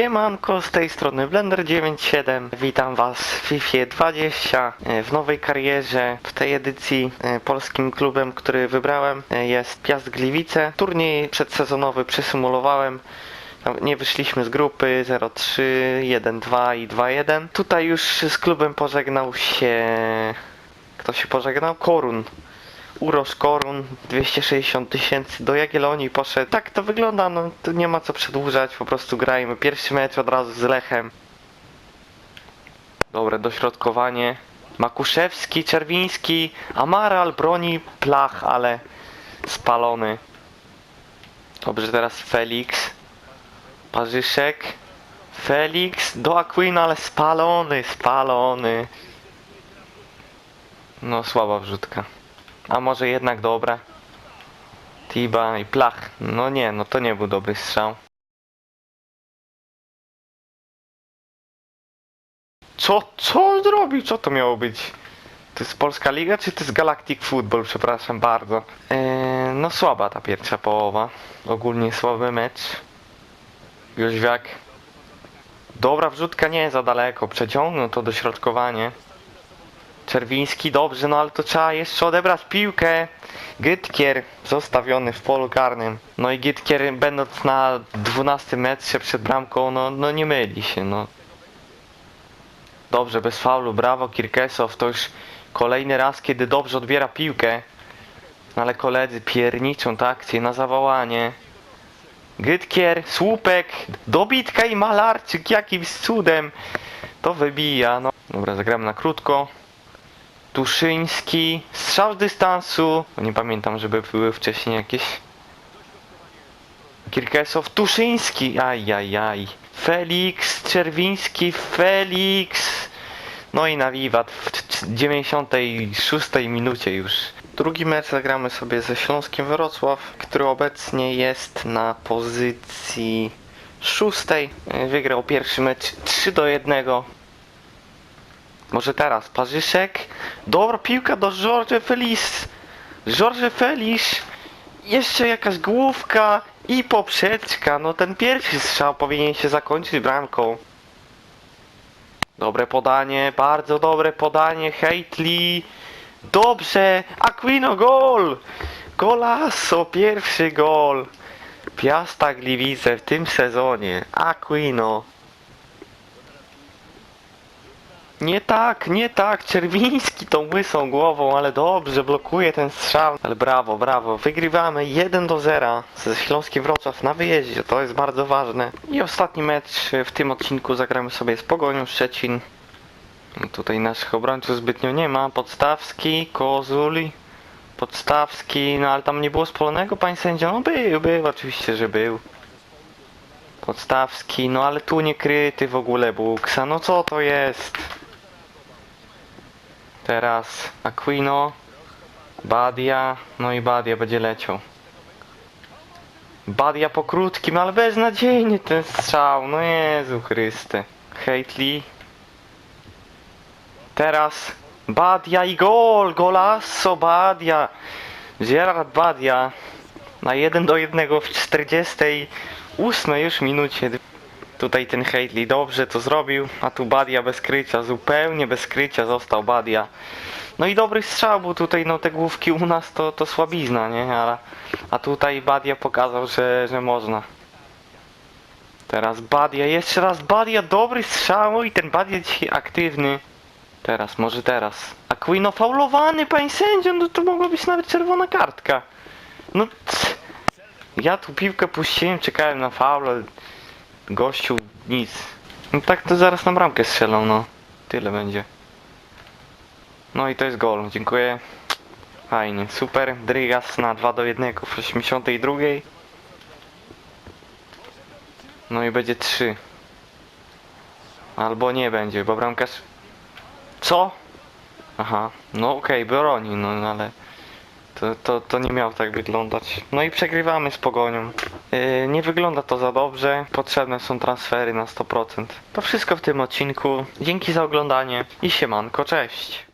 Siemanko, z tej strony Blender97. Witam Was w FIFA 20 e, w nowej karierze. W tej edycji e, polskim klubem, który wybrałem e, jest Piast Gliwice. Turniej przedsezonowy przesymulowałem. Nie wyszliśmy z grupy 0-3, 1-2 i 2-1. Tutaj już z klubem pożegnał się... Kto się pożegnał? Korun. Uroż Korun 260 tysięcy do Jagiellonii poszedł. Tak to wygląda, no tu nie ma co przedłużać, po prostu grajmy. Pierwszy mecz od razu z Lechem. Dobre dośrodkowanie. Makuszewski, Czerwiński, Amaral broni Plach, ale spalony. Dobrze, teraz Felix. Parzyszek. Felix do Aquina, ale spalony, spalony. No słaba wrzutka. A może jednak dobra? Tiba i Plach. No nie, no to nie był dobry strzał. Co, co on zrobił? Co to miało być? To jest Polska Liga, czy to jest Galactic Football? Przepraszam bardzo. Eee, no słaba ta pierwsza połowa. Ogólnie słaby mecz. Jóźwiak. Dobra wrzutka nie za daleko. Przeciągnął to dośrodkowanie. Czerwiński, dobrze, no ale to trzeba jeszcze odebrać piłkę. Gytkier zostawiony w polu karnym. No i Gytkier będąc na 12 metrze przed bramką, no, no nie myli się, no. Dobrze, bez faulu, brawo Kirkesow, to już kolejny raz, kiedy dobrze odbiera piłkę. No ale koledzy pierniczą tę akcję na zawołanie. Gytkier, słupek, dobitka i Malarczyk jakimś cudem to wybija, no. Dobra, zagramy na krótko. Tuszyński, strzał z dystansu. Nie pamiętam, żeby były wcześniej jakieś. Kirkesow, Tuszyński, ajajaj. Felix, Czerwiński, Felix. No i na wiwat w c- 96 minucie już. Drugi mecz zagramy sobie ze Śląskiem Wrocław, który obecnie jest na pozycji szóstej. Wygrał pierwszy mecz 3 do 1. Może teraz Parzyszek. Dobra piłka do George Feliz. George Feliz. Jeszcze jakaś główka i poprzeczka. No ten pierwszy strzał powinien się zakończyć bramką. Dobre podanie, bardzo dobre podanie. Hejtli. Dobrze. Aquino gol. Golasso, pierwszy gol. Piasta Gliwice w tym sezonie. Aquino. Nie tak, nie tak, Czerwiński tą łysą głową, ale dobrze, blokuje ten strzał. Ale brawo, brawo, wygrywamy 1 do 0 ze Śląskiem Wrocław na wyjeździe, to jest bardzo ważne. I ostatni mecz w tym odcinku zagramy sobie z Pogonią Szczecin. No Tutaj naszych obrońców zbytnio nie ma, Podstawski, Kozuli, Podstawski, no ale tam nie było spalonego, panie sędzio? No był, był, oczywiście, że był. Podstawski, no ale tu nie kryty w ogóle Buksa, no co to jest? Teraz Aquino, Badia, no i Badia będzie leciał. Badia po krótkim, ale beznadziejnie ten strzał, no Jezu Chryste. Hejtli. Teraz Badia i gol, golasso Badia. Gerard Badia na 1 do 1 w 48 już minucie. Tutaj ten Hejtli dobrze to zrobił, a tu Badia bez krycia, zupełnie bez krycia został Badia. No i dobry strzał, bo tutaj no te główki u nas to, to słabizna, nie? A, a tutaj Badia pokazał, że, że można. Teraz Badia, jeszcze raz Badia, dobry strzał i ten Badia dzisiaj aktywny. Teraz, może teraz. Aquino faulowany, panie sędzio, no to mogła być nawet czerwona kartka. No, c- ja tu piłkę puściłem, czekałem na faul, gościu nic. No tak to zaraz na bramkę strzelą, no. Tyle będzie. No i to jest gol, dziękuję. Fajnie, super. Drygas na 2 do 1 w 82. No i będzie 3. Albo nie będzie, bo bramkarz... Co? Aha, no okej, broni, no no ale... To, to, to nie miało tak wyglądać. No i przegrywamy z pogonią. Yy, nie wygląda to za dobrze. Potrzebne są transfery na 100%. To wszystko w tym odcinku. Dzięki za oglądanie i siemanko, cześć.